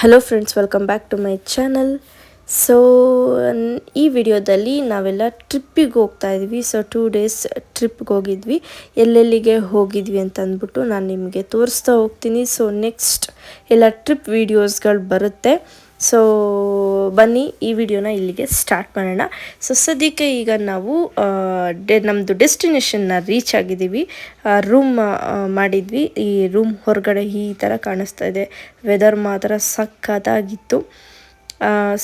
Hello friends welcome back to my channel so ಈ ವಿಡಿಯೋದಲ್ಲಿ ನಾವೆಲ್ಲ ಟ್ರಿಪ್ಪಿಗೆ ಹೋಗ್ತಾ ಇದ್ವಿ. ಸೊ ಟೂ ಡೇಸ್ ಟ್ರಿಪ್ಗೆ ಹೋಗಿದ್ವಿ. ಎಲ್ಲೆಲ್ಲಿಗೆ ಹೋಗಿದ್ವಿ ಅಂತ ಅಂದ್ಬಿಟ್ಟು ನಾನು ನಿಮಗೆ ತೋರಿಸ್ತಾ ಹೋಗ್ತೀನಿ. ಸೊ ನೆಕ್ಸ್ಟ್ ಎಲ್ಲ ಟ್ರಿಪ್ ವೀಡಿಯೋಸ್ಗಳು ಬರುತ್ತೆ. ಸೊ ಬನ್ನಿ ಈ ವಿಡಿಯೋನ ಇಲ್ಲಿಗೆ ಸ್ಟಾರ್ಟ್ ಮಾಡೋಣ. ಸೊ ಸದ್ಯಕ್ಕೆ ಈಗ ನಾವು ಡೆ ನಮ್ಮದು ಡೆಸ್ಟಿನೇಷನ್ನ ರೀಚ್ ಆಗಿದ್ದೀವಿ. ರೂಮ್ ಮಾಡಿದ್ವಿ. ಈ ರೂಮ್ ಹೊರಗಡೆ ಈ ಥರ ಕಾಣಿಸ್ತಾ ಇದೆ. ವೆದರ್ ಮಾತ್ರ ಸಖತ್ತಾಗಿತ್ತು.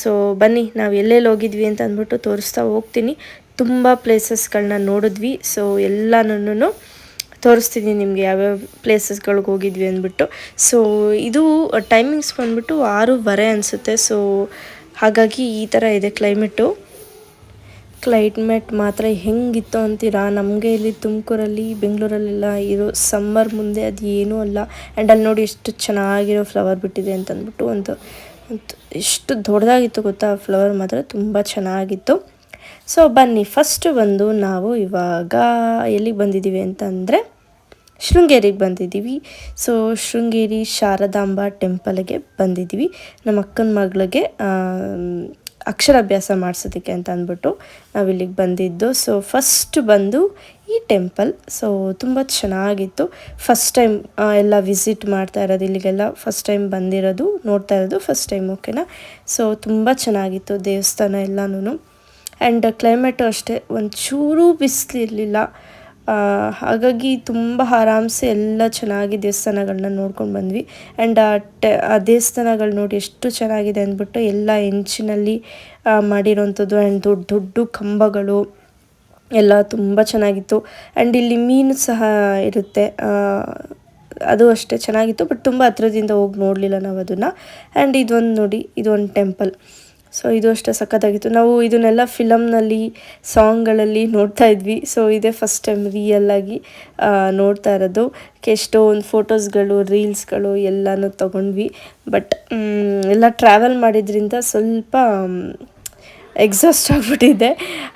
ಸೊ ಬನ್ನಿ, ನಾವು ಎಲ್ಲೆಲ್ಲಿ ಹೋಗಿದ್ವಿ ಅಂತ ಅಂದ್ಬಿಟ್ಟು ತೋರಿಸ್ತಾ ಹೋಗ್ತೀನಿ. ತುಂಬ ಪ್ಲೇಸಸ್ಗಳನ್ನ ನೋಡಿದ್ವಿ. ಸೊ ಎಲ್ಲನೂ ತೋರಿಸ್ತೀನಿ ನಿಮಗೆ ಯಾವ್ಯಾವ ಪ್ಲೇಸಸ್ಗಳಿಗೆ ಹೋಗಿದ್ವಿ ಅಂದ್ಬಿಟ್ಟು. ಸೊ ಇದು ಟೈಮಿಂಗ್ಸ್ ಬಂದ್ಬಿಟ್ಟು ಆರೂವರೆ ಅನಿಸುತ್ತೆ. ಸೊ ಹಾಗಾಗಿ ಈ ಥರ ಇದೆ ಕ್ಲೈಮೇಟು ಕ್ಲೈಮೇಟ್ ಮಾತ್ರ ಹೆಂಗಿತ್ತು ಅಂತೀರಾ? ನಮಗೆ ಇಲ್ಲಿ ತುಮಕೂರಲ್ಲಿ, ಬೆಂಗಳೂರಲ್ಲೆಲ್ಲ ಇರೋ ಸಮ್ಮರ್ ಮುಂದೆ ಅದು ಏನೂ ಅಲ್ಲ. ಆ್ಯಂಡ್ ಅಲ್ಲಿ ನೋಡಿ ಎಷ್ಟು ಚೆನ್ನಾಗಿರೋ ಫ್ಲವರ್ ಬಿಟ್ಟಿದೆ ಅಂತ ಅಂದ್ಬಿಟ್ಟು ಒಂದು ಎಷ್ಟು ದೊಡ್ಡದಾಗಿತ್ತು ಗೊತ್ತಾ? ಫ್ಲವರ್ ಮಾತ್ರ ತುಂಬ ಚೆನ್ನಾಗಿತ್ತು. ಸೊ ಬನ್ನಿ ಫಸ್ಟ್ ಬಂದು ನಾವು ಇವಾಗ ಎಲ್ಲಿಗೆ ಬಂದಿದ್ದೀವಿ ಅಂತ ಅಂದರೆ ಶೃಂಗೇರಿಗೆ ಬಂದಿದ್ದೀವಿ. ಸೊ ಶೃಂಗೇರಿ ಶಾರದಾಂಬ ಟೆಂಪಲ್ಗೆ ಬಂದಿದ್ದೀವಿ. ನಮ್ಮ ಅಕ್ಕನ ಮಗಳಿಗೆ ಅಕ್ಷರಾಭ್ಯಾಸ ಮಾಡಿಸೋದಕ್ಕೆ ಅಂತ ಅಂದ್ಬಿಟ್ಟು ನಾವು ಇಲ್ಲಿಗೆ ಬಂದಿದ್ದು. ಸೊ ಫಸ್ಟ್ ಬಂದು ಈ ಟೆಂಪಲ್. ಸೊ ತುಂಬ ಚೆನ್ನಾಗಿತ್ತು. ಫಸ್ಟ್ ಟೈಮ್ ಎಲ್ಲ ವಿಸಿಟ್ ಮಾಡ್ತಾ ಇರೋದು, ಇಲ್ಲಿಗೆಲ್ಲ ಫಸ್ಟ್ ಟೈಮ್ ಬಂದಿರೋದು, ನೋಡ್ತಾ ಇರೋದು ಫಸ್ಟ್ ಟೈಮ್ ಓಕೆನಾ ಸೊ ತುಂಬ ಚೆನ್ನಾಗಿತ್ತು ದೇವಸ್ಥಾನ ಎಲ್ಲನೂ ಆ್ಯಂಡ್ ಕ್ಲೈಮೇಟು ಅಷ್ಟೇ ಒಂಚೂರು ಬಿಸಿಲಿರಲಿಲ್ಲ. ಹಾಗಾಗಿ ತುಂಬ ಆರಾಮ್ಸೆ ಎಲ್ಲ ಚೆನ್ನಾಗಿ ದೇವಸ್ಥಾನಗಳನ್ನ ನೋಡ್ಕೊಂಡು ಬಂದ್ವಿ. ಆ್ಯಂಡ್ ಆ ಟೆ, ಆ ದೇವಸ್ಥಾನಗಳು ನೋಡಿ ಎಷ್ಟು ಚೆನ್ನಾಗಿದೆ ಅಂದ್ಬಿಟ್ಟು ಎಲ್ಲ ಹೆಂಚಿನಲ್ಲಿ ಮಾಡಿರೋಂಥದ್ದು ಆ್ಯಂಡ್ ದೊಡ್ಡ ದೊಡ್ಡ ಕಂಬಗಳು ಎಲ್ಲ ತುಂಬ ಚೆನ್ನಾಗಿತ್ತು. ಆ್ಯಂಡ್ ಇಲ್ಲಿ ಮೀನು ಸಹ ಇರುತ್ತೆ. ಅದು ಅಷ್ಟೇ ಚೆನ್ನಾಗಿತ್ತು ಬಟ್ ತುಂಬ ಹತ್ರದಿಂದ ಹೋಗಿ ನೋಡಲಿಲ್ಲ ನಾವು ಅದನ್ನು ಆ್ಯಂಡ್ ಇದೊಂದು ನೋಡಿ, ಇದೊಂದು ಟೆಂಪಲ್ ಸೊ ಇದು ಅಷ್ಟೇ ಸಖತ್ತಾಗಿತ್ತು. ನಾವು ಇದನ್ನೆಲ್ಲ ಫಿಲಮ್ನಲ್ಲಿ ಸಾಂಗ್ಗಳಲ್ಲಿ ನೋಡ್ತಾ ಇದ್ವಿ. ಸೊ ಇದೇ ಫಸ್ಟ್ ಟೈಮ್ ರಿಯಲ್ಲಾಗಿ ನೋಡ್ತಾ ಇರೋದು. ಎಷ್ಟೊಂದು ಫೋಟೋಸ್ಗಳು ರೀಲ್ಸ್ಗಳು ಎಲ್ಲನೂ ತೊಗೊಂಡ್ವಿ. ಬಟ್ ಎಲ್ಲ ಟ್ರಾವೆಲ್ ಮಾಡಿದ್ರಿಂದ ಸ್ವಲ್ಪ ಎಕ್ಸಾಸ್ಟ್ ಆಗಿಬಿಟ್ಟಿದೆ.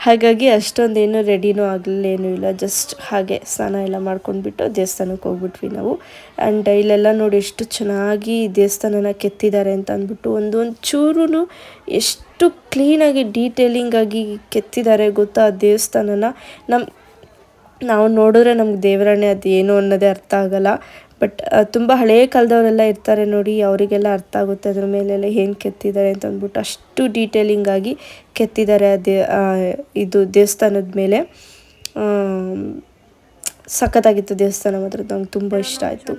ಹಾಗಾಗಿ ಅಷ್ಟೊಂದೇನು ರೆಡಿನೂ ಆಗಲಿಲ್ಲ, ಏನೂ ಇಲ್ಲ. ಜಸ್ಟ್ ಹಾಗೆ ಸ್ನಾನ ಎಲ್ಲ ಮಾಡ್ಕೊಂಡ್ಬಿಟ್ಟು ದೇವಸ್ಥಾನಕ್ಕೆ ಹೋಗ್ಬಿಟ್ವಿ ನಾವು. ಆ್ಯಂಡ್ ಇಲ್ಲೆಲ್ಲ ನೋಡಿ ಎಷ್ಟು ಚೆನ್ನಾಗಿ ದೇವಸ್ಥಾನನ ಕೆತ್ತಿದ್ದಾರೆ ಅಂತ ಅಂದ್ಬಿಟ್ಟು ಒಂದೊಂದು ಚೂರು ಎಷ್ಟು ಕ್ಲೀನಾಗಿ ಡೀಟೇಲಿಂಗಾಗಿ ಕೆತ್ತಿದ್ದಾರೆ ಗೊತ್ತಾ ಆ ದೇವಸ್ಥಾನನ. ನಮ್ಮ ನಾವು ನೋಡಿದ್ರೆ ನಮ್ಗೆ ದೇವರನ್ನೇ ಅದು ಏನು ಅನ್ನೋದೇ ಅರ್ಥ ಆಗಲ್ಲ. ಬಟ್ ತುಂಬ ಹಳೆಯ ಕಾಲದವರೆಲ್ಲ ಇರ್ತಾರೆ ನೋಡಿ ಅವರಿಗೆಲ್ಲ ಅರ್ಥ ಆಗುತ್ತೆ ಅದ್ರ ಮೇಲೆಲ್ಲ ಏನು ಕೆತ್ತಿದ್ದಾರೆ ಅಂತ ಅಂದ್ಬಿಟ್ಟು ಅಷ್ಟು ಡೀಟೇಲಿಂಗ್ ಆಗಿ ಕೆತ್ತಿದ್ದಾರೆ ಅದೇ ಇದು ದೇವಸ್ಥಾನದ ಮೇಲೆ. ಸಖತ್ತಾಗಿತ್ತು ದೇವಸ್ಥಾನ ಮಾತ್ರ ನಂಗೆ ತುಂಬ ಇಷ್ಟ ಆಯಿತು.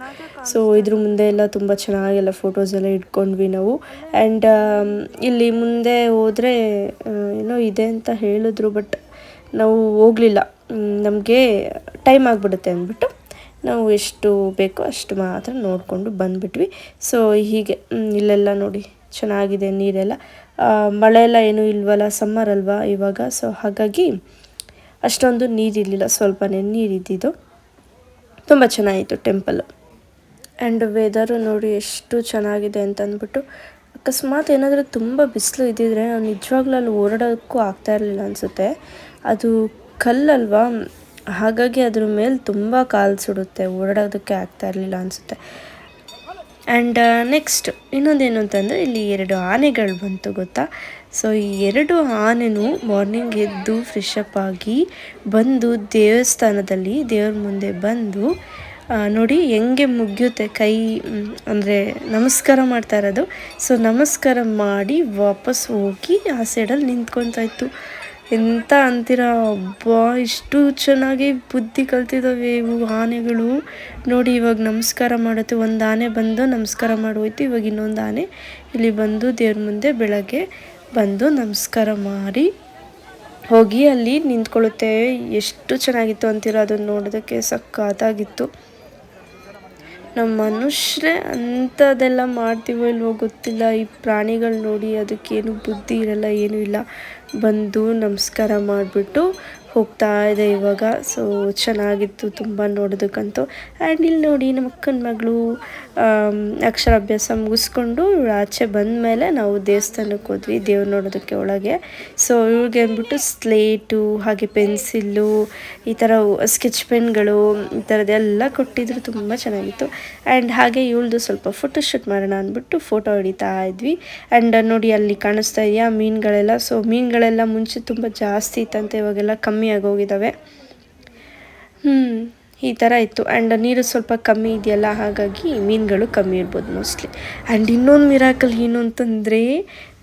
ಸೊ ಇದ್ರ ಮುಂದೆ ಎಲ್ಲ ತುಂಬ ಚೆನ್ನಾಗೆಲ್ಲ ಫೋಟೋಸ್ ಎಲ್ಲ ಇಟ್ಕೊಂಡ್ವಿ ನಾವು. ಆ್ಯಂಡ್ ಇಲ್ಲಿ ಮುಂದೆ ಹೋದರೆ ಏನೋ ಇದೆ ಅಂತ ಹೇಳಿದ್ರು ಬಟ್ ನಾವು ಹೋಗಲಿಲ್ಲ. ನಮಗೆ ಟೈಮ್ ಆಗಿಬಿಡುತ್ತೆ ಅಂದ್ಬಿಟ್ಟು ನಾವು ಎಷ್ಟು ಬೇಕೋ ಅಷ್ಟು ಮಾತ್ರ ನೋಡಿಕೊಂಡು ಬಂದುಬಿಟ್ವಿ. ಸೊ ಹೀಗೆ ಇಲ್ಲೆಲ್ಲ ನೋಡಿ, ಚೆನ್ನಾಗಿದೆ ನೀರೆಲ್ಲ. ಮಳೆ ಎಲ್ಲ ಏನೂ ಇಲ್ವಲ್ಲ ಸಮ್ಮರ್ ಅಲ್ವಾ ಇವಾಗ? ಸೊ ಹಾಗಾಗಿ ಅಷ್ಟೊಂದು ನೀರಿರಲಿಲ್ಲ ಸ್ವಲ್ಪನೇ ನೀರಿದ್ದಿದ್ದು ತುಂಬ ಚೆನ್ನಾಗಿತ್ತು ಟೆಂಪಲ್ ಆ್ಯಂಡ್ ವೆದರು ನೋಡಿ ಎಷ್ಟು ಚೆನ್ನಾಗಿದೆ ಅಂತ ಅಂದ್ಬಿಟ್ಟು ಅಕಸ್ಮಾತ್ ಏನಾದರೂ ತುಂಬ ಬಿಸಿಲು ಇದ್ದಿದ್ರೆ ನಾವು ನಿಜವಾಗ್ಲೂ ಅಲ್ಲಿ ಓಡಾಡೋಕ್ಕೂ ಆಗ್ತಾ ಇರಲಿಲ್ಲ ಅನಿಸುತ್ತೆ. ಅದು ಕಲ್ಲಲ್ವಾ? ಹಾಗಾಗಿ ಅದ್ರ ಮೇಲೆ ತುಂಬ ಕಾಲು ಸುಡುತ್ತೆ, ಓಡಾಡೋದಕ್ಕೆ ಆಗ್ತಾ ಇರಲಿಲ್ಲ ಅನಿಸುತ್ತೆ. ಆ್ಯಂಡ್ ನೆಕ್ಸ್ಟ್ ಇನ್ನೊಂದೇನು ಅಂತಂದರೆ ಇಲ್ಲಿ ಎರಡು ಆನೆಗಳು ಬಂತು ಗೊತ್ತಾ? ಸೊ ಈ ಎರಡು ಆನೆನೂ ಮಾರ್ನಿಂಗ್ ಎದ್ದು ಫ್ರೆಶ್ ಅಪ್ ಆಗಿ ಬಂದು ದೇವಸ್ಥಾನದಲ್ಲಿ, ದೇವ್ರ ಮುಂದೆ ಬಂದು ನೋಡಿ ಹೆಂಗೆ ಮುಗಿಯುತ್ತೆ ಕೈ ಅಂದರೆ ನಮಸ್ಕಾರ ಮಾಡ್ತಾ ಇರೋದು. ಸೊ ನಮಸ್ಕಾರ ಮಾಡಿ ವಾಪಸ್ ಹೋಗಿ ಆ ಸೈಡಲ್ಲಿ ನಿಂತ್ಕೊತಾ ಇತ್ತು. ಎಂತ ಅಂತೀರಾ? ಅಬ್ಬಾ, ಇಷ್ಟು ಚೆನ್ನಾಗಿ ಬುದ್ಧಿ ಕಲ್ತಿದ್ದಾವೆ ಇವು ಆನೆಗಳು. ನೋಡಿ, ಇವಾಗ ನಮಸ್ಕಾರ ಮಾಡುತ್ತೆ. ಒಂದು ಆನೆ ಬಂದು ನಮಸ್ಕಾರ ಮಾಡೋಯ್ತು ಇವಾಗ ಇನ್ನೊಂದು ಆನೆ ಇಲ್ಲಿ ಬಂದು ದೇವ್ರ ಮುಂದೆ ಬೆಳಗ್ಗೆ ಬಂದು ನಮಸ್ಕಾರ ಮಾಡಿ ಹೋಗಿ ಅಲ್ಲಿ ನಿಂತ್ಕೊಳ್ಳುತ್ತೆ. ಎಷ್ಟು ಚೆನ್ನಾಗಿತ್ತು ಅಂತೀರ ಅದನ್ನು ನೋಡೋದಕ್ಕೆ. ಸಖತ್ತಾಗಿತ್ತು. ನಮ್ಮ ಮನುಷ್ಯರೇ ಅಂಥದ್ದೆಲ್ಲ ಮಾಡ್ತೀವೋ ಇಲ್ವೋ ಗೊತ್ತಿಲ್ಲ. ಈ ಪ್ರಾಣಿಗಳು ನೋಡಿ ಅದಕ್ಕೇನು ಬುದ್ಧಿ ಇರಲ್ಲ, ಏನೂ ಇಲ್ಲ. ಬಂದು ನಮಸ್ಕಾರ ಮಾಡಿಬಿಟ್ಟು ಹೋಗ್ತಾ ಇದೆ ಇವಾಗ. ಸೊ ಚೆನ್ನಾಗಿತ್ತು ತುಂಬ ನೋಡೋದಕ್ಕಂತೂ. ಆ್ಯಂಡ್ ಇಲ್ಲಿ ನೋಡಿ ನಮ್ಮ ಅಕ್ಕನ ಮಗಳು ಅಕ್ಷರಾಭ್ಯಾಸ ಮುಗಿಸ್ಕೊಂಡು ಇವಳು ಆಚೆ ಬಂದಮೇಲೆ ನಾವು ದೇವಸ್ಥಾನಕ್ಕೆ ಹೋದ್ವಿ, ದೇವ್ರು ನೋಡೋದಕ್ಕೆ ಒಳಗೆ. ಸೊ ಇವ್ರಿಗೆ ಅಂದ್ಬಿಟ್ಟು ಸ್ಲೇಟು, ಹಾಗೆ ಪೆನ್ಸಿಲ್ಲು, ಈ ಥರ ಸ್ಕೆಚ್ ಪೆನ್ಗಳು, ಈ ಥರದ್ದೆಲ್ಲ ಕೊಟ್ಟಿದ್ರು, ತುಂಬ ಚೆನ್ನಾಗಿತ್ತು. ಆ್ಯಂಡ್ ಹಾಗೆ ಇವಳ್ದು ಸ್ವಲ್ಪ ಫೋಟೋಶೂಟ್ ಮಾಡೋಣ ಅಂದ್ಬಿಟ್ಟು ಫೋಟೋ ಹೊಡಿತಾ ಇದ್ವಿ. ಆ್ಯಂಡ್ ನೋಡಿ ಅಲ್ಲಿ ಕಾಣಿಸ್ತಾ ಇದೆಯಾ ಮೀನುಗಳೆಲ್ಲ. ಸೊ ಮೀನುಗಳೆಲ್ಲ ಮುಂಚೆ ತುಂಬ ಜಾಸ್ತಿ ಇತ್ತಂತೆ, ಇವಾಗೆಲ್ಲ ಕಮ್ಮಿ ಆಗೋಗಿದ್ದಾವೆ ಹ್ಞೂ ಈ ಥರ ಇತ್ತು. ಆ್ಯಂಡ್ ನೀರು ಸ್ವಲ್ಪ ಕಮ್ಮಿ ಇದೆಯಲ್ಲ, ಹಾಗಾಗಿ ಮೀನುಗಳು ಕಮ್ಮಿ ಇರ್ಬೋದು ಮೋಸ್ಟ್ಲಿ ಆ್ಯಂಡ್ ಇನ್ನೊಂದು ಮಿರಾಕಲ್ ಏನು ಅಂತಂದರೆ,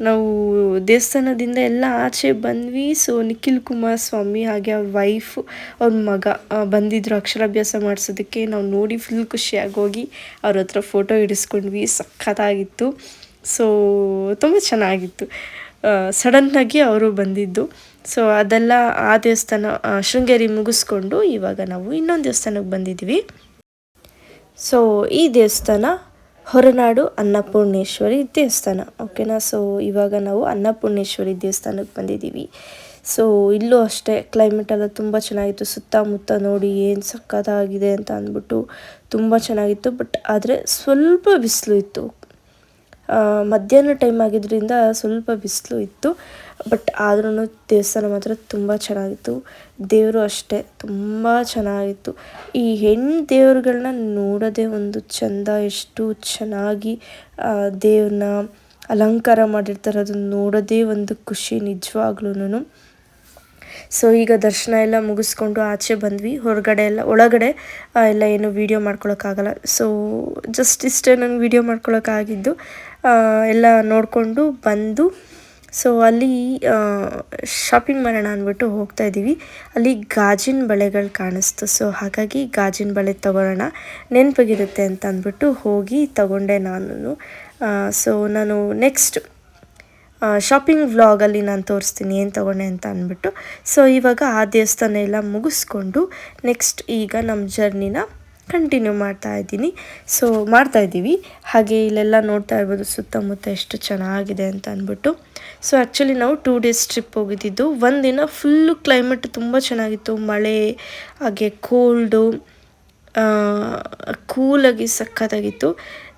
ನಾವು ದೇವಸ್ಥಾನದಿಂದ ಎಲ್ಲ ಆಚೆ ಬಂದ್ವಿ. ಸೊ ನಿಖಿಲ್ ಕುಮಾರ್ ಸ್ವಾಮಿ ಹಾಗೆ ಅವ್ರ ವೈಫು ಅವ್ರ ಮಗ ಬಂದಿದ್ದರು ಅಕ್ಷರಾಭ್ಯಾಸ ಮಾಡಿಸೋದಕ್ಕೆ. ನಾವು ನೋಡಿ ಫುಲ್ ಖುಷಿಯಾಗಿ ಹೋಗಿ ಅವ್ರ ಹತ್ರ ಫೋಟೋ ಹಿಡಿಸ್ಕೊಂಡ್ವಿ. ಸಖತ್ತಾಗಿತ್ತು. ಸೊ ತುಂಬ ಚೆನ್ನಾಗಿತ್ತು. ಸಡನ್ನಾಗಿ ಅವರು ಬಂದಿದ್ದು. ಸೊ ಅದೆಲ್ಲ ಆ ದೇವಸ್ಥಾನ ಶೃಂಗೇರಿ ಮುಗಿಸ್ಕೊಂಡು ಇವಾಗ ನಾವು ಇನ್ನೊಂದು ದೇವಸ್ಥಾನಕ್ಕೆ ಬಂದಿದ್ದೀವಿ. ಸೊ ಈ ದೇವಸ್ಥಾನ ಹೊರನಾಡು ಅನ್ನಪೂರ್ಣೇಶ್ವರಿ ದೇವಸ್ಥಾನ ಓಕೆನಾ ಸೊ ಇವಾಗ ನಾವು ಅನ್ನಪೂರ್ಣೇಶ್ವರಿ ದೇವಸ್ಥಾನಕ್ಕೆ ಬಂದಿದ್ದೀವಿ. ಸೊ ಇಲ್ಲೂ ಅಷ್ಟೇ ಕ್ಲೈಮೇಟ್ ಎಲ್ಲ ತುಂಬ ಚೆನ್ನಾಗಿತ್ತು. ಸುತ್ತಮುತ್ತ ನೋಡಿ ಏನು ಸಕ್ಕತ್ತಾಗಿದೆ ಅಂತ ಅಂದ್ಬಿಟ್ಟು ತುಂಬ ಚೆನ್ನಾಗಿತ್ತು. ಬಟ್ ಆದರೆ ಸ್ವಲ್ಪ ಬಿಸಿಲು ಇತ್ತು. ಮಧ್ಯಾಹ್ನ ಟೈಮ್ ಆಗಿದ್ದರಿಂದ ಸ್ವಲ್ಪ ಬಿಸಿಲು ಇತ್ತು ಬಟ್ ಆದ್ರೂ ದೇವಸ್ಥಾನ ಮಾತ್ರ ತುಂಬ ಚೆನ್ನಾಗಿತ್ತು. ದೇವರು ಅಷ್ಟೇ, ತುಂಬ ಚೆನ್ನಾಗಿತ್ತು. ಈ ಹೆಣ್ಣು ದೇವರುಗಳನ್ನ ನೋಡೋದೇ ಒಂದು ಚಂದ, ಎಷ್ಟು ಚೆನ್ನಾಗಿ ದೇವ್ರನ್ನ ಅಲಂಕಾರ ಮಾಡಿರ್ತಾರೆ ಅದನ್ನ ನೋಡೋದೇ ಒಂದು ಖುಷಿ ನಿಜವಾಗ್ಲೂ ಸೊ ಈಗ ದರ್ಶನ ಎಲ್ಲ ಮುಗಿಸ್ಕೊಂಡು ಆಚೆ ಬಂದ್ವಿ. ಹೊರಗಡೆ ಎಲ್ಲ, ಒಳಗಡೆ ಎಲ್ಲ ಏನು ವೀಡಿಯೋ ಮಾಡ್ಕೊಳಕ್ಕಾಗಲ್ಲ. ಸೊ ಜಸ್ಟ್ ಇಷ್ಟೇ ನಂಗೆ ವೀಡಿಯೋ ಮಾಡ್ಕೊಳಕ್ಕಾಗಿದ್ದು. ಎಲ್ಲ ನೋಡಿಕೊಂಡು ಬಂದು ಸೊ ಅಲ್ಲಿ ಶಾಪಿಂಗ್ ಮಾಡೋಣ ಅಂದ್ಬಿಟ್ಟು ಹೋಗ್ತಾ ಇದ್ದೀವಿ. ಅಲ್ಲಿ ಗಾಜಿನ ಬಳೆಗಳು ಕಾಣಿಸ್ತು. ಸೊ ಹಾಗಾಗಿ ಗಾಜಿನ ಬಳೆ ತೊಗೊಳೋಣ ನೆನಪಾಗಿರುತ್ತೆ ಅಂತ ಅಂದ್ಬಿಟ್ಟು ಹೋಗಿ ತಗೊಂಡೆ ನಾನು ಸೊ ನಾನು ನೆಕ್ಸ್ಟ್ ಶಾಪಿಂಗ್ ವ್ಲಾಗಲ್ಲಿ ನಾನು ತೋರಿಸ್ತೀನಿ ಏನು ತೊಗೊಂಡೆ ಅಂತ ಅಂದ್ಬಿಟ್ಟು. ಸೊ ಇವಾಗ ಆ ದೇವಸ್ಥಾನ ಎಲ್ಲ ಮುಗಿಸ್ಕೊಂಡು ನೆಕ್ಸ್ಟ್ ಈಗ ನಮ್ಮ ಜರ್ನಿನ ಕಂಟಿನ್ಯೂ ಮಾಡ್ತಾ ಇದ್ದೀನಿ. ಸೊ ಮಾಡ್ತಾ ಇದ್ದೀವಿ. ಹಾಗೆ ಇಲ್ಲೆಲ್ಲ ನೋಡ್ತಾ ಇರ್ಬೋದು ಸುತ್ತಮುತ್ತ ಎಷ್ಟು ಚೆನ್ನಾಗಿದೆ ಅಂತ ಅಂದ್ಬಿಟ್ಟು. ಸೊ ಆ್ಯಕ್ಚುಲಿ ನಾವು ಟೂ ಡೇಸ್ ಟ್ರಿಪ್ ಹೋಗಿದ್ದಿದ್ದು ಒಂದಿನ ಫುಲ್ಲು ಕ್ಲೈಮೇಟ್ ತುಂಬ ಚೆನ್ನಾಗಿತ್ತು. ಮಳೆ, ಹಾಗೆ ಕೋಲ್ಡು ಕೂಲಾಗಿ ಸಖತ್ತಾಗಿತ್ತು.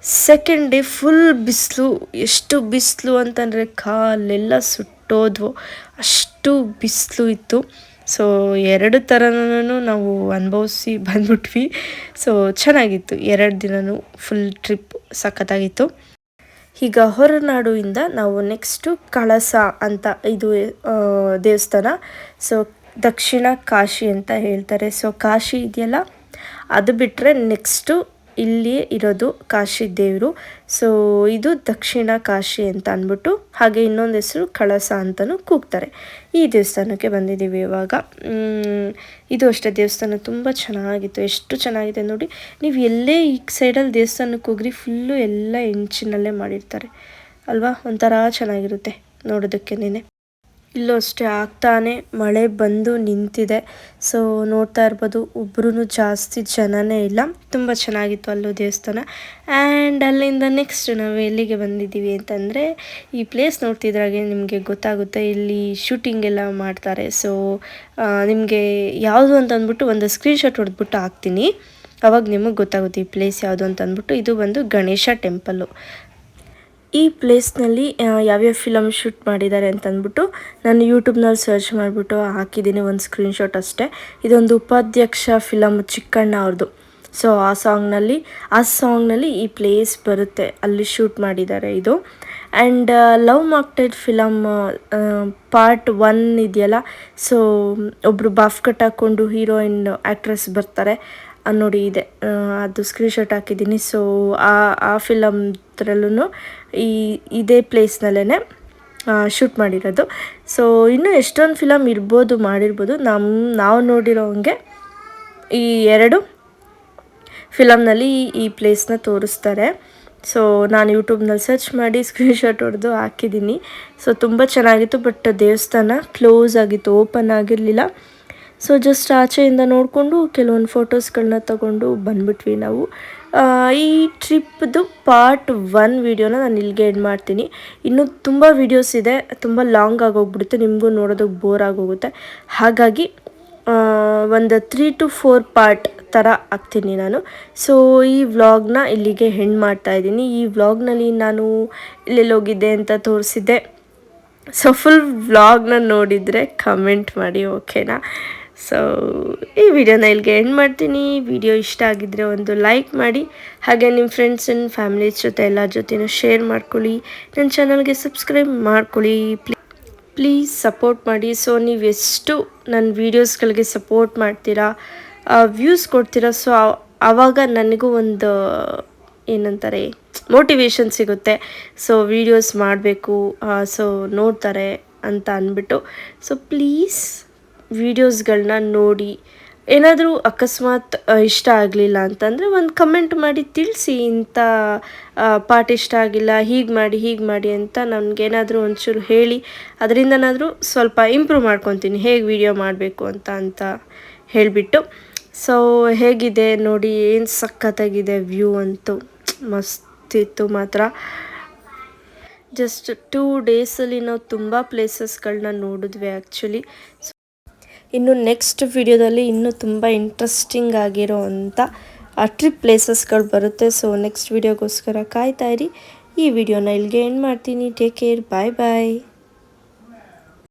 ಸೆಕೆಂಡ್ ಡೇ ಫುಲ್ ಬಿಸಿಲು. ಎಷ್ಟು ಬಿಸಿಲು ಅಂತಂದರೆ ಕಾಲೆಲ್ಲ ಸುಟ್ಟೋದ್ವು. ಅಷ್ಟು ಬಿಸಿಲು ಇತ್ತು. ಸೊ ಎರಡು ಥರನೂ ನಾವು ಅನುಭವಿಸಿ ಬಂದ್ಬಿಟ್ವಿ. ಸೊ ಚೆನ್ನಾಗಿತ್ತು. ಎರಡು ದಿನವೂ ಫುಲ್ ಟ್ರಿಪ್ ಸಖತ್ತಾಗಿತ್ತು. ಈಗ ಹೊರನಾಡುವಿಂದ ನಾವು ನೆಕ್ಸ್ಟು ಕಳಸ ಅಂತ ಇದು ದೇವಸ್ಥಾನ. ಸೊ ದಕ್ಷಿಣ ಕಾಶಿ ಅಂತ ಹೇಳ್ತಾರೆ. ಸೊ ಕಾಶಿ ಇದೆಯಲ್ಲ? ಅದು ಬಿಟ್ಟರೆ ನೆಕ್ಸ್ಟು ಇಲ್ಲಿ ಇರೋದು ಕಾಶಿ ದೇವರು. ಸೊ ಇದು ದಕ್ಷಿಣ ಕಾಶಿ ಅಂತ ಅಂದ್ಬಿಟ್ಟು ಹಾಗೆ ಇನ್ನೊಂದು ಹೆಸರು ಕಳಸ ಅಂತಲೂ ಕೂಗ್ತಾರೆ. ಈ ದೇವಸ್ಥಾನಕ್ಕೆ ಬಂದಿದ್ದೀವಿ ಇವಾಗ. ಇದು ಅಷ್ಟೇ ದೇವಸ್ಥಾನ ತುಂಬ ಚೆನ್ನಾಗಿತ್ತು. ಎಷ್ಟು ಚೆನ್ನಾಗಿದೆ ನೋಡಿ. ನೀವು ಎಲ್ಲೇ ಈ ಸೈಡಲ್ಲಿ ದೇವಸ್ಥಾನಕ್ಕೆ ಹೋಗ್ರಿ ಫುಲ್ಲು ಎಲ್ಲ ಹೆಂಚಿನಲ್ಲೇ ಮಾಡಿರ್ತಾರೆ. ಅಲ್ವಾ? ಒಂಥರ ಚೆನ್ನಾಗಿರುತ್ತೆ ನೋಡೋದಕ್ಕೇನೆ ಇಲ್ಲೂ ಅಷ್ಟೇ ಆಗ್ತಾನೆ. ಮಳೆ ಬಂದು ನಿಂತಿದೆ. ಸೊ ನೋಡ್ತಾ ಇರ್ಬೋದು ಒಬ್ರು ಜಾಸ್ತಿ ಜನನೇ ಇಲ್ಲ. ತುಂಬ ಚೆನ್ನಾಗಿತ್ತು ಅಲ್ಲೂ ದೇವಸ್ಥಾನ. ಆ್ಯಂಡ್ ಅಲ್ಲಿಂದ ನೆಕ್ಸ್ಟ್ ನಾವು ಎಲ್ಲಿಗೆ ಬಂದಿದ್ದೀವಿ ಅಂತಂದರೆ, ಈ ಪ್ಲೇಸ್ ನೋಡ್ತಿದ್ರಾಗೆ ನಿಮಗೆ ಗೊತ್ತಾಗುತ್ತೆ. ಇಲ್ಲಿ ಶೂಟಿಂಗ್ ಎಲ್ಲ ಮಾಡ್ತಾರೆ. ಸೊ ನಿಮಗೆ ಯಾವುದು ಅಂತ ಅಂದ್ಬಿಟ್ಟು ಒಂದು ಸ್ಕ್ರೀನ್ಶಾಟ್ ಹೊಡೆದ್ಬಿಟ್ಟು ಹಾಕ್ತೀನಿ. ಅವಾಗ ನಿಮಗೆ ಗೊತ್ತಾಗುತ್ತೆ ಈ ಪ್ಲೇಸ್ ಯಾವುದು ಅಂತ ಅಂದ್ಬಿಟ್ಟು. ಇದು ಬಂದು ಗಣೇಶ ಟೆಂಪಲ್ಲು ಈ ಪ್ಲೇಸ್ನಲ್ಲಿ ಯಾವ್ಯಾವ ಫಿಲಮ್ ಶೂಟ್ ಮಾಡಿದ್ದಾರೆ ಅಂತ ಅಂದ್ಬಿಟ್ಟು ನಾನು ಯೂಟ್ಯೂಬ್ನಲ್ಲಿ ಸರ್ಚ್ ಮಾಡಿಬಿಟ್ಟು ಹಾಕಿದ್ದೀನಿ ಒಂದು ಸ್ಕ್ರೀನ್ಶಾಟ್ ಅಷ್ಟೇ. ಇದೊಂದು ಉಪಾಧ್ಯಕ್ಷ ಫಿಲಮ್ ಚಿಕ್ಕಣ್ಣ ಅವ್ರದ್ದು ಸೊ ಆ ಸಾಂಗ್ನಲ್ಲಿ ಆ ಸಾಂಗ್ನಲ್ಲಿ ಈ ಪ್ಲೇಸ್ ಬರುತ್ತೆ, ಅಲ್ಲಿ ಶೂಟ್ ಮಾಡಿದ್ದಾರೆ ಇದು. And love mocktail film part one ಇದೆಯಲ್ಲ? ಸೊ ಒಬ್ಬರು ಬಾಫ್ ಕಟ್ ಹಾಕ್ಕೊಂಡು ಹೀರೋಯಿನ್ ಆ್ಯಕ್ಟ್ರೆಸ್ ಬರ್ತಾರೆ. ನೋಡಿ ಇದೆ. ಅದು ಅದು ಸ್ಕ್ರೀನ್ಶಾಟ್ ಹಾಕಿದ್ದೀನಿ. ಸೊ ಆ ಆ ಫಿಲಮ್ದ್ರಲ್ಲೂ ಈ, ಇದೇ ಪ್ಲೇಸ್ನಲ್ಲೇ ಶೂಟ್ ಮಾಡಿರೋದು. ಸೊ ಇನ್ನೂ ಎಷ್ಟೊಂದು ಫಿಲಮ್ ಇರ್ಬೋದು, ಮಾಡಿರ್ಬೋದು ನಮ್ಮ ನಾವು ನೋಡಿರೋ ಹಂಗೆ ಈ ಎರಡು ಫಿಲಮ್ನಲ್ಲಿ ಈ ಪ್ಲೇಸ್ನ ತೋರಿಸ್ತಾರೆ. ಸೊ ನಾನು ಯೂಟ್ಯೂಬ್ನಲ್ಲಿ ಸರ್ಚ್ ಮಾಡಿ ಸ್ಕ್ರೀನ್ಶಾಟ್ ಹೊಡೆದು ಹಾಕಿದ್ದೀನಿ. ಸೊ ತುಂಬ ಚೆನ್ನಾಗಿತ್ತು ಬಟ್ ದೇವಸ್ಥಾನ ಕ್ಲೋಸ್ ಆಗಿತ್ತು ಓಪನ್ ಆಗಿರಲಿಲ್ಲ. ಸೊ ಜಸ್ಟ್ ಆಚೆಯಿಂದ ನೋಡಿಕೊಂಡು ಕೆಲವೊಂದು ಫೋಟೋಸ್ಗಳನ್ನ ತಗೊಂಡು ಬಂದ್ಬಿಟ್ವಿ ನಾವು. ಈ ಟ್ರಿಪ್ದು ಪಾರ್ಟ್ ಒನ್ ವೀಡಿಯೋನ ನಾನು ಇಲ್ಲಿಗೆ ಎಂಡ್ ಮಾಡ್ತೀನಿ. ಇನ್ನೂ ತುಂಬ ವೀಡಿಯೋಸ್ ಇದೆ. ತುಂಬ ಲಾಂಗ್ ಆಗೋಗ್ಬಿಡುತ್ತೆ. ನಿಮಗೂ ನೋಡೋದಕ್ಕೆ ಬೋರ್ ಆಗೋಗುತ್ತೆ. ಹಾಗಾಗಿ ಒಂದು ತ್ರೀ ಟು ಫೋರ್ ಪಾರ್ಟ್ ಥರ ಹಾಕ್ತೀನಿ ನಾನು. ಸೊ ಈ ವ್ಲಾಗ್ನ ಇಲ್ಲಿಗೆ ಹೆಣ್ಣು ಮಾಡ್ತಾ ಇದ್ದೀನಿ. ಈ ವ್ಲಾಗ್ನಲ್ಲಿ ನಾನು ಎಲ್ಲೆಲ್ಲಿ ಹೋಗಿದ್ದೆ ಅಂತ ತೋರಿಸಿದ್ದೆ. ಸೊ ಫುಲ್ ವ್ಲಾಗ್ನ ನೋಡಿದರೆ ಕಮೆಂಟ್ ಮಾಡಿ ಓಕೆನಾ ಸೊ ಈ ವಿಡಿಯೋನ ಇಲ್ಲಿಗೆ ಎಂಡ್ ಮಾಡ್ತೀನಿ. ವಿಡಿಯೋ ಇಷ್ಟ ಆಗಿದ್ದರೆ ಒಂದು ಲೈಕ್ ಮಾಡಿ. ಹಾಗೆ ನಿಮ್ಮ ಫ್ರೆಂಡ್ಸ್ ಆ್ಯಂಡ್ ಫ್ಯಾಮಿಲೀಸ್ ಜೊತೆ ಎಲ್ಲ ಜೊತೆನೂ ಶೇರ್ ಮಾಡ್ಕೊಳ್ಳಿ. ನನ್ನ ಚಾನಲ್ಗೆ ಸಬ್ಸ್ಕ್ರೈಬ್ ಮಾಡ್ಕೊಳ್ಳಿ. ಪ್ಲೀ ಪ್ಲೀಸ್ ಸಪೋರ್ಟ್ ಮಾಡಿ. ಸೊ ನೀವು ಎಷ್ಟು ನನ್ನ ವೀಡಿಯೋಸ್ಗಳಿಗೆ ಸಪೋರ್ಟ್ ಮಾಡ್ತೀರಾ ವ್ಯೂಸ್ ಕೊಡ್ತೀರಾ ಸೊ ಆವಾಗ ನನಗೂ ಒಂದು ಏನಂತಾರೆ ಮೋಟಿವೇಶನ್ ಸಿಗುತ್ತೆ. ಸೊ ವೀಡಿಯೋಸ್ ಮಾಡಬೇಕು ಸೊ ನೋಡ್ತಾರೆ ಅಂತ ಅಂದ್ಬಿಟ್ಟು. ಸೊ ಪ್ಲೀಸ್ ವೀಡಿಯೋಸ್ಗಳನ್ನ ನೋಡಿ ಏನಾದರೂ ಅಕಸ್ಮಾತ್ ಇಷ್ಟ ಆಗಲಿಲ್ಲ ಅಂತಂದರೆ ಒಂದು ಕಮೆಂಟ್ ಮಾಡಿ ತಿಳಿಸಿ ಇಂಥ ಪಾಠ ಇಷ್ಟ ಆಗಿಲ್ಲ, ಹೀಗೆ ಮಾಡಿ ಹೀಗೆ ಮಾಡಿ ಅಂತ ನನಗೇನಾದರೂ ಒಂಚೂರು ಹೇಳಿ, ಅದರಿಂದನಾದರೂ ಸ್ವಲ್ಪ ಇಂಪ್ರೂವ್ ಮಾಡ್ಕೊತೀನಿ, ಹೇಗೆ ವೀಡಿಯೋ ಮಾಡಬೇಕು ಅಂತ ಅಂತ ಹೇಳಿಬಿಟ್ಟು. ಸೊ ಹೇಗಿದೆ ನೋಡಿ, ಏನು ಸಖತ್ತಾಗಿದೆ ವ್ಯೂ ಅಂತೂ. ಮಸ್ತಿತ್ತು ಮಾತ್ರ. ಜಸ್ಟ್ ಟೂ ಡೇಸಲ್ಲಿ ನಾವು ತುಂಬ ಪ್ಲೇಸಸ್ಗಳನ್ನ ನೋಡಿದ್ವಿ ಆ್ಯಕ್ಚುಲಿ ಇನ್ನು ನೆಕ್ಸ್ಟ್ ವಿಡಿಯೋದಲ್ಲಿ ಇನ್ನೂ ತುಂಬ ಇಂಟ್ರೆಸ್ಟಿಂಗ್ ಆಗಿರೋ ಅಂಥ ಟ್ರಿಪ್ ಪ್ಲೇಸಸ್ಗಳು ಬರುತ್ತೆ. ಸೊ ನೆಕ್ಸ್ಟ್ ವಿಡಿಯೋಗೋಸ್ಕರ ಕಾಯ್ತಾ ಇರಿ. ಈ ವಿಡಿಯೋನ ಇಲ್ಲಿಗೆ ಎಂಡ್ ಮಾಡ್ತೀನಿ. ಟೇಕ್ ಕೇರ್ ಬಾಯ್ ಬಾಯ್